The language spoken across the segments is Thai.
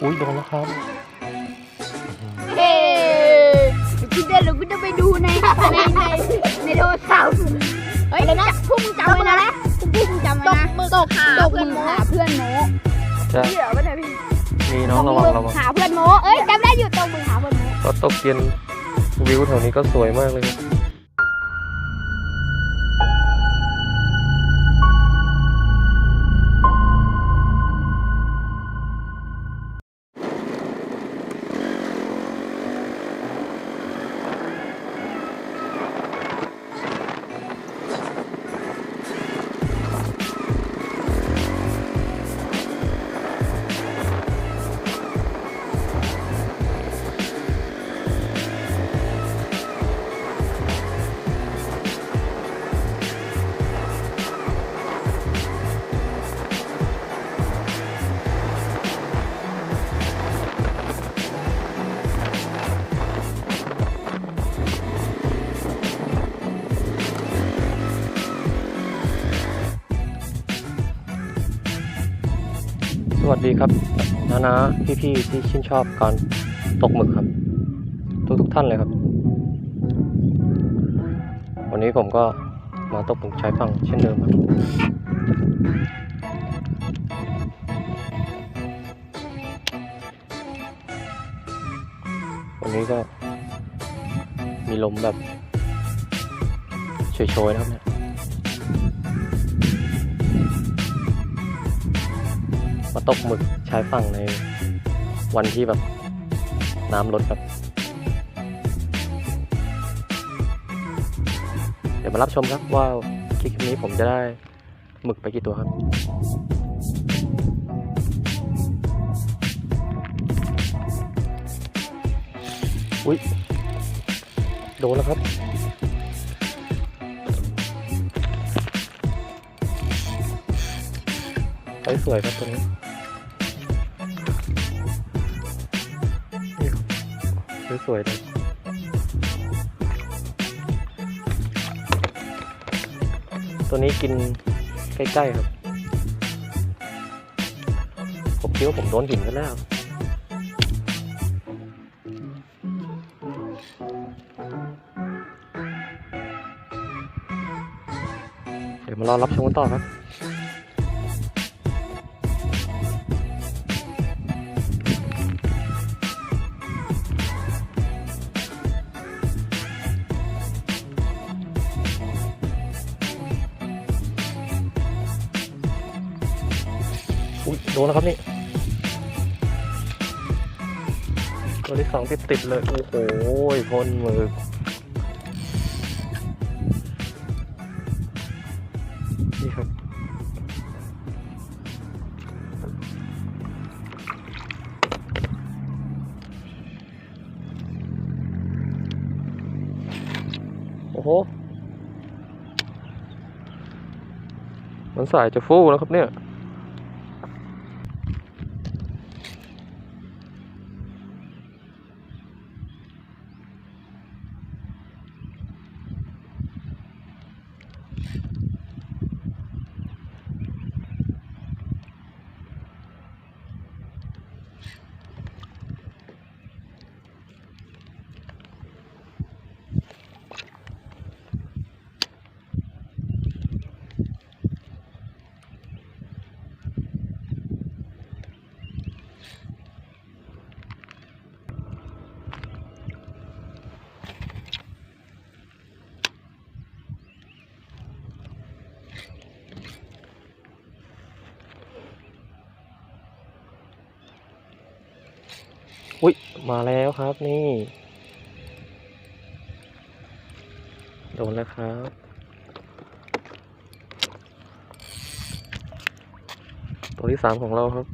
อุ้ยโดนแล้วครับเฮ้กูเดินหรือกูจะไปดูในในในในโทรศัพท์เฮ้ยนะพวกมึงจำไว้นะพวกมึงจำไว้นะตกหาตกมึงหาเพื่อนโมจะเหี้ยปะเนี่ยพี่มีน้องระวังระวังหาเพื่อนโมเอ้ยจำได้อยู่ตรงมึงหาเพื่อนโมก็ตกเย็นวิวแถวนี้ก็สวยมากเลยครับ ดีครับนานาพี่ๆที่ชื่นชอบการตกหมึกครับ ทุกทุกๆท่านเลยครับ วันนี้ผมก็มาตกหมึกชายฝั่งเช่นเดิมครับวันนี้ก็มีลมแบบโชยๆนะครับเนี่ย มาตกหมึกชายฝั่งในวันที่แบบน้ำลดครับ เดี๋ยวมารับชมครับว่าคลิปนี้ผมจะได้หมึกไปกี่ตัวครับอุ้ยโดนแล้วครับไซส์สวยครับตัวนี้ สวยเลยตัวนี้กินใกล้ๆครับ ผมคิดว่าผมโดนหินกันแล้วเดี๋ยวมารอรับชมกันต่อครับ ดนแล้วครับนี่ ตัวที่สองติดติดเลย โอ้โหพ่นมือนี่ครับโอ้โหมันสายจะฟูแล้วครับเนี่ย อุ้ยมาแล้วครับนี่ โดนแล้วครับ ตัวที่สามของเราครับ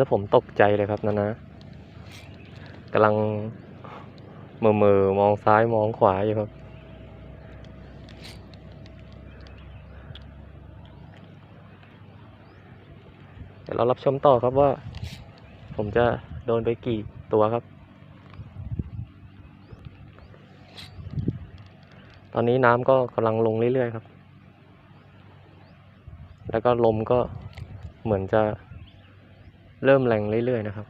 ซะผมตกใจเลยครับนะนะกำลังเมื่อมือมองซ้ายมองขวาอยู่ครับเดี๋ยวเรารับชมต่อครับว่า ผมจะโดนไปกี่ตัวครับ ตอนนี้น้ำก็กำลังลงเรื่อยๆครับ แล้วก็ลมก็เหมือนจะ เริ่มแรงเรื่อยๆนะครับ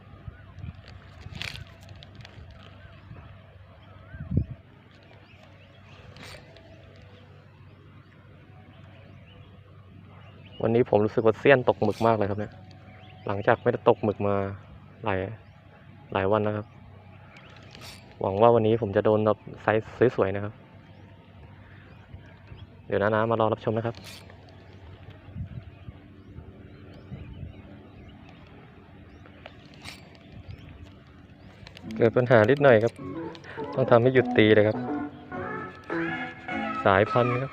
วันนี้ผมรู้สึกว่าเสี้ยนตกหมึกมากเลยครับเนี่ย หลังจากไม่ได้ตกหมึกมาหลายหลายวันนะครับ หวังว่าวันนี้ผมจะโดนแบบไซส์สวยๆนะครับ เดี๋ยวนะนะมารอรับชมนะครับ เกิดปัญหานิดหน่อยครับ ต้องทำให้หยุดตีเลยครับ สายพันธุ์ครับ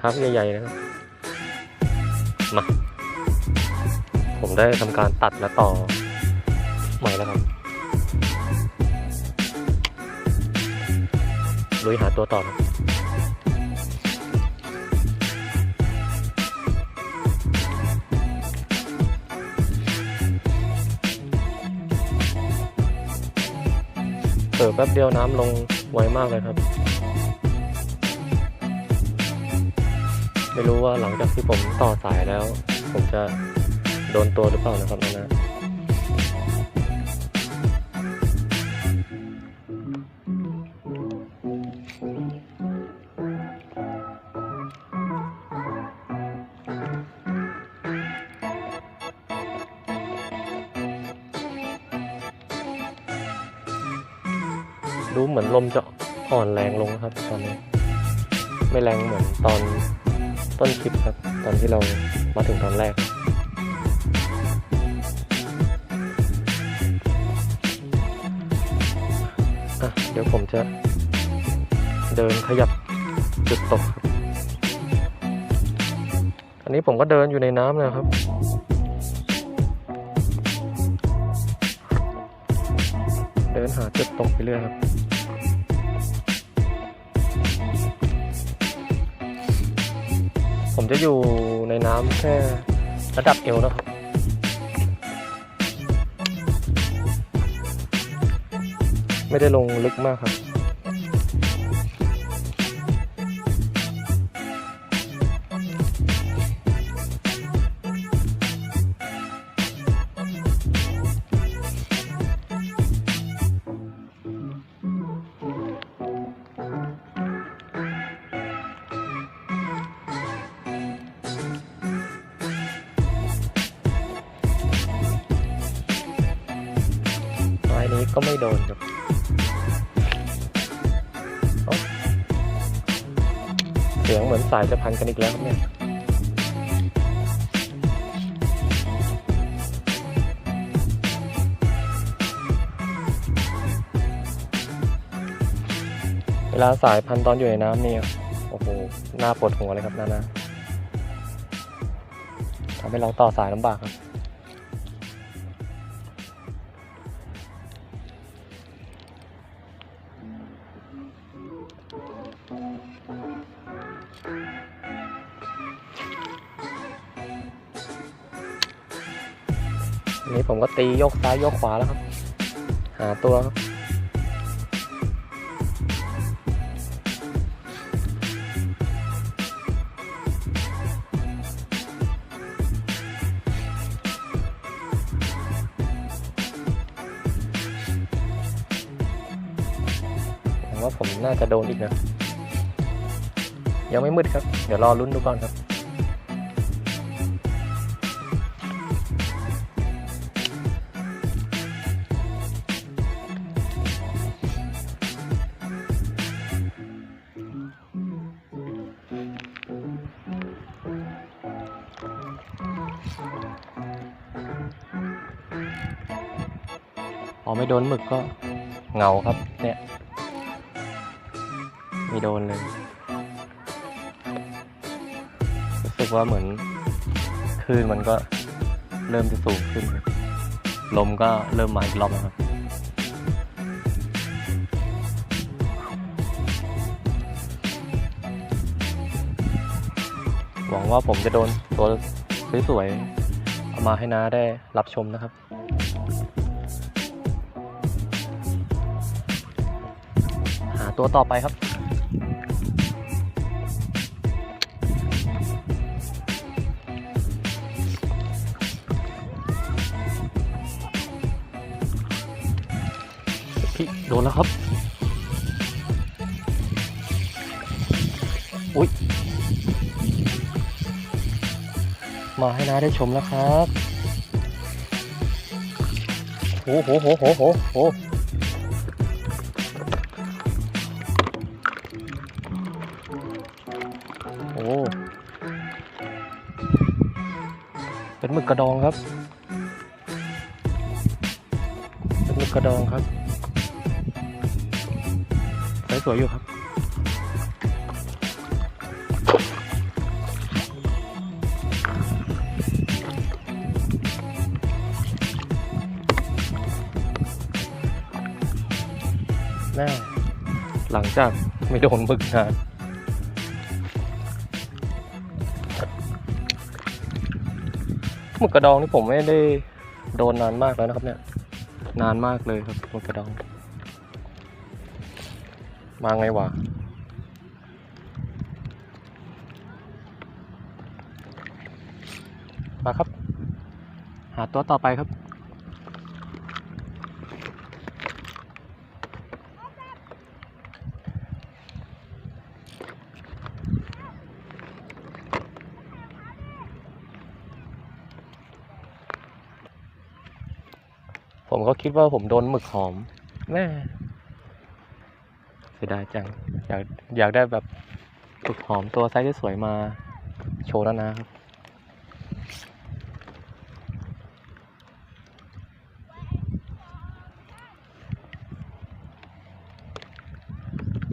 พับใหญ่ๆนะครับ มา ผมได้ทำการตัดและต่อ ใหม่แล้วครับลุยหาตัวต่อครับ เปิดแป๊บเดียวน้ำลงไวมากเลยครับ ไม่รู้ว่าหลังจากที่ผมต่อสายแล้ว ผมจะโดนตัวหรือเปล่านะครับนะ ลมจะอ่อนแรงลงครับ ตอนนี้ ไม่แรงเหมือนตอนต้นคลิปครับ ตอนที่เรามาถึงตอนแรกอะเดี๋ยวผมจะเดินขยับจุดตกครับ อันนี้ผมก็เดินอยู่ในน้ำนะครับเดินหาจุดตกไปเรื่อยครับ ผมจะอยู่ในน้ำแค่ระดับเอวนะครับ ไม่ได้ลงลึกมากครับายจะพันกันอีกแล้วเนี่ยเวลาสายพันตอนอยู่ในน้ำนี่โอ้โหหน้าปวดหัวเลยครับหน้าน้าทำให้เราต่อสายลำบากครับ ผมก็ตียกซ้ายยกขวาแล้วครับ หาตัวครับผมว่าผมน่าจะโดนอีกนะ ยังไม่มืดครับ เดี๋ยวรอลุ้นดูก่อนครับ ไม่โดนหมึกก็เหงาครับ เนี่ยไม่โดนเลยรู้สึกว่าเหมือนคลื่นมันก็เริ่มจะสูงขึ้น ลมก็เริ่มมาอีกรอบแล้วครับหวังว่าผมจะโดนตัวสวยๆเอามาให้น้าได้รับชมนะครับ ตัวต่อไปครับพี่โดนแล้วครับ อุ้ยมาให้น้าได้ชมแล้วครับ โหโหโหโหโหโห กกระดองครับเป็นหมึกกระดองครับสวยๆอยู่ครับแม่หลังจากไม่โดนบึกนาน หมึกกระดองนี่ผมไม่ได้โดนนานมากแล้วนะครับ เนี่ย นานมากเลยครับหมึกกระดอง มาไงวะมาครับ หาตัวต่อไปครับ ก็คิดว่าผมโดนหมึกหอมแม่เสียดายจัง อยากอยากได้แบบหมึกหอมตัวไซส์สวยๆมาโชว์แล้วนะครับ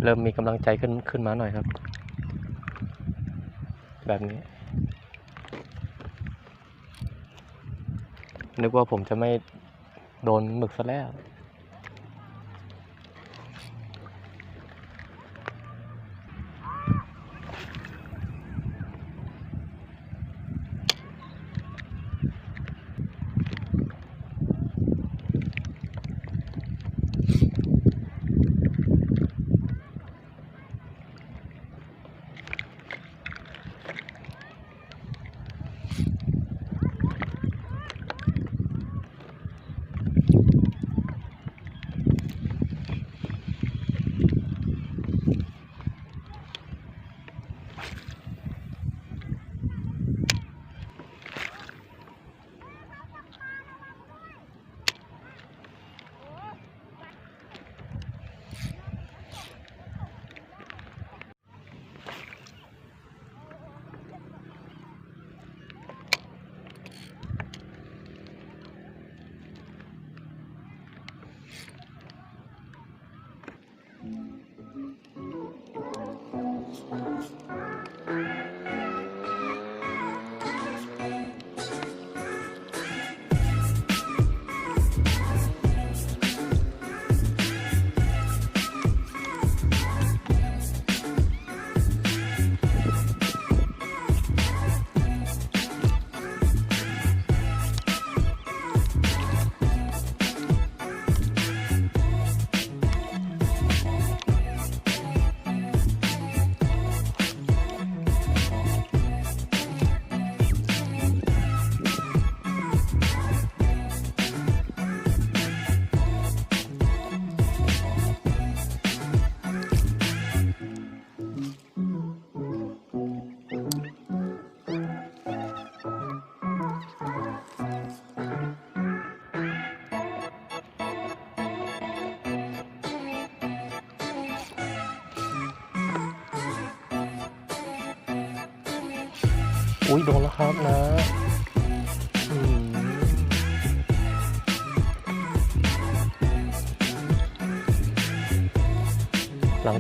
เริ่มมีกำลังใจขึ้นขึ้นมาหน่อยครับ แบบนี้นึกว่าผมจะไม่ โดนหมึกซะแล้ว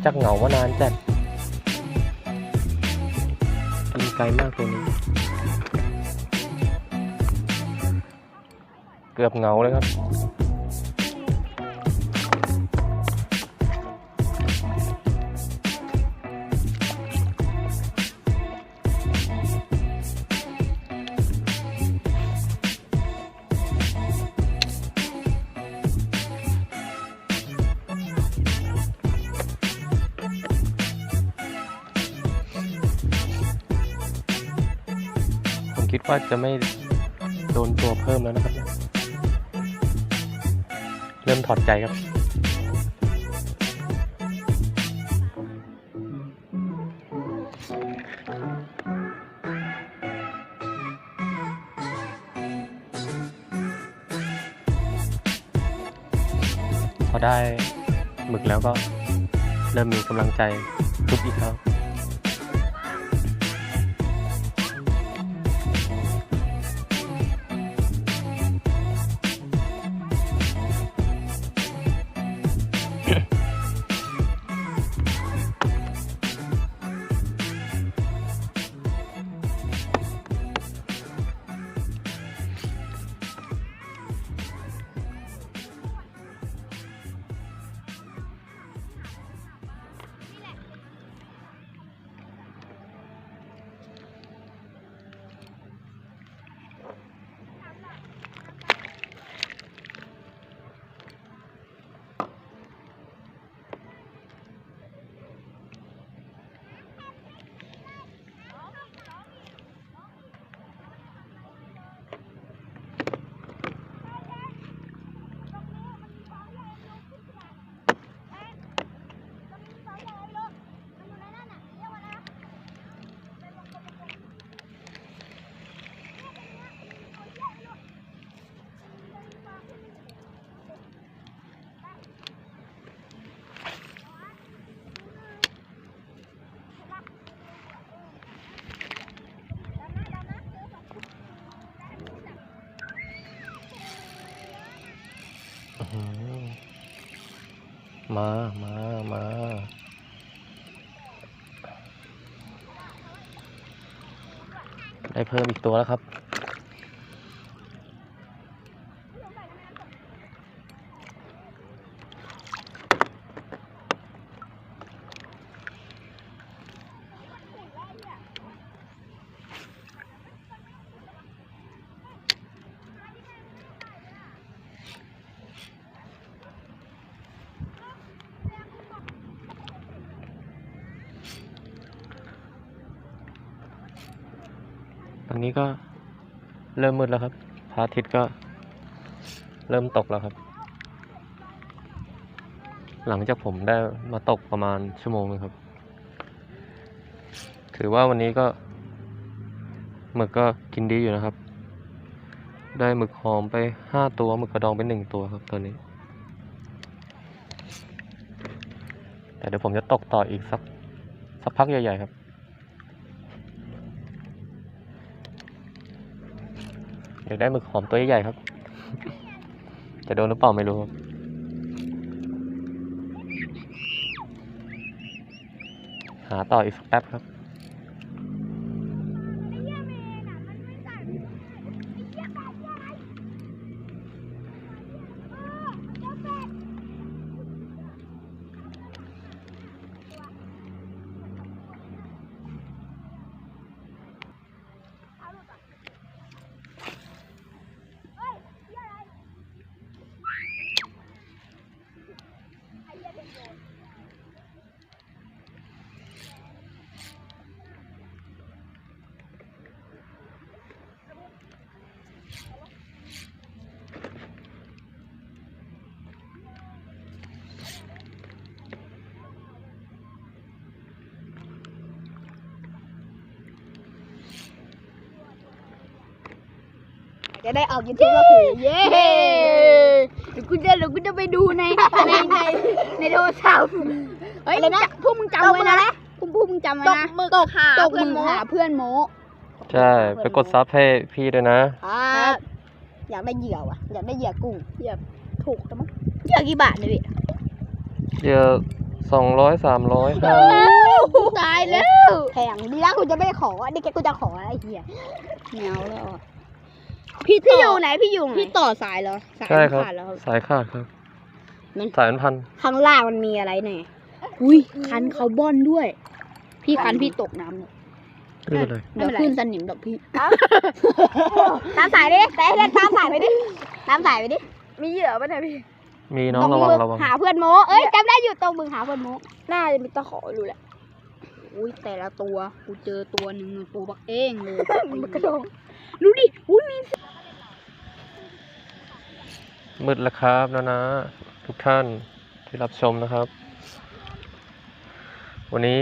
จากเหงามานานจัดกินไกลมากตัวนี้ เกือบเหงาเลยครับ คิดว่าจะไม่โดนตัวเพิ่มแล้วนะครับ เริ่มถอดใจครับ พอได้หมึกแล้วก็เริ่มมีกำลังใจทุบอีกแล้ว มามามาได้เพิ่มอีกตัวแล้วครับ อนนี้ก็เริ่มมืดแล้วครับพระอาทิตย์ก็เริ่มตกแล้วครับ หลังจากผมได้มาตกประมาณชั่วโมงนึงครับ ถือว่าวันนี้ก็หมึกก็กินดีอยู่นะครับ ได้หมึกหอมไปห้าตัวหมึกกระดองไปหนึ่งตัวครับตอนนี้ แต่เดี๋ยวผมจะตกต่ออีกสักสักพักใหญ่ๆครับ อยากได้หมึกหอมตัวใหญ่ๆครับ จะโดนหรือเปล่าไม่รู้ครับหาต่ออีกสักแป๊บครับ จะได้ออกยูทูบแล้วคือเย้เดี๋ยวกูจะเดี๋ยวกูจะไปดูในในในในโทรศัพท์เฮ้ยนะ พวกมึงจำไว้นะพวกพวกมึงจำไว้นะตกหมึกหาตกเพื่มึอนงโม้หาเพื่อนโม้ใช่ ไปกดซับให้พี่ด้วยนะครับอยากได้เหยื่อว่ะ อยากได้เหยื่อกุ้งเหยื่อถูกแต่มั้งเหยื่อกี่บาทเนี่ยพี่เดี๋ยวสองร้อยสามร้อยห้าตายแล้วแพงดีแล้วกูจะไม่ขอนี่แกกูจะขออะไรเหี้ยแมวแล้วอะ พี่พี่อยู่ไหนพี่อยู่พี่ต่อสายเหรอสายใช่ครับ ขาดแล้วครับสายขาดครับ มันสายมันพัน ข้างล่างมันมีอะไรเนี่ยอุ้ยคันเขาบอนด้วย พี่คันพี่ตกน้ำเนี่ยไม่เป็นไรเดี๋ยวขึ้นสนิมดอกพี่ ตามสายดิแต่ให้เล่นตามสายไปดิตามสายไปดิมีเหยื่อป่ะเนี่ยพี่มีน้องระวังระวัง หาเพื่อนโมเอ้ยจำได้อยู่ตรงมึงหาเพื่อนโมน่าจะมีตะขออยู่แหละอุ้ยแต่ละตัวกูเจอตัวหนึ่งตัวบักเองเลยมันกระโดูดิอุ้ยมีมืดแล้วครับนะนะ ทุกท่านที่รับชมนะครับ วันนี้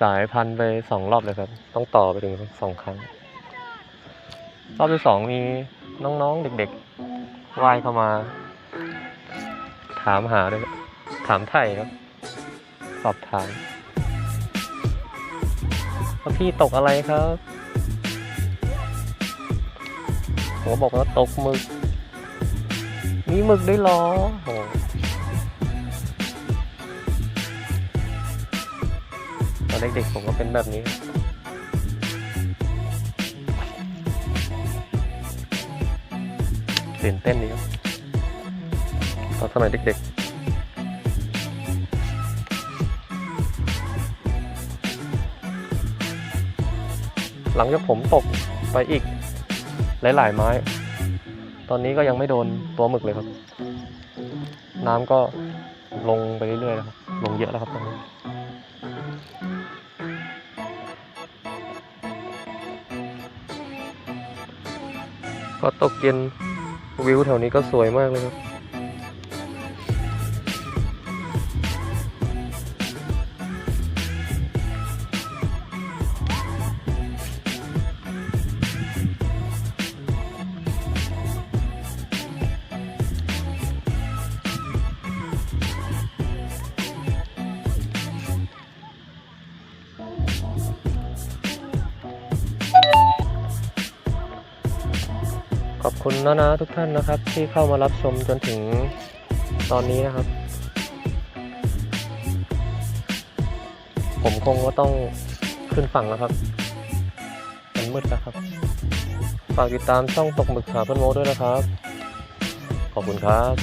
สายพันไปสองรอบเลยครับ ต้องต่อไปถึงสองครั้ง รอบที่สองมีน้องๆ เด็กๆว่ายเข้ามา ถามหาด้วยครับถามไถ่ครับ สอบถามว่าพี่ตกอะไรครับ ผมบอกว่าตกหมึก มีหมึกด้วยหรอโหตอนเด็กๆผมก็เป็นแบบนี้ตื่นเต้นดีครับตอนสมัยเด็กๆหลังจากผมตกไปอีก หลายๆไม้ ตอนนี้ก็ยังไม่โดนตัวหมึกเลยครับ น้ำก็ลงไปเรื่อยๆแล้วครับ ลงเยอะแล้วครับตอนนี้ก็ตกเย็นวิวแถวนี้ก็สวยมากเลยครับ แล้วนะนะทุกท่านนะครับ ที่เข้ามารับชมจนถึงตอนนี้นะครับ ผมคงก็ต้องขึ้นฝั่งแล้วครับมันมืดแล้วครับฝากติดตามช่องตกหมึกหาเพื่อนโมด้วยนะครับ ขอบคุณครับ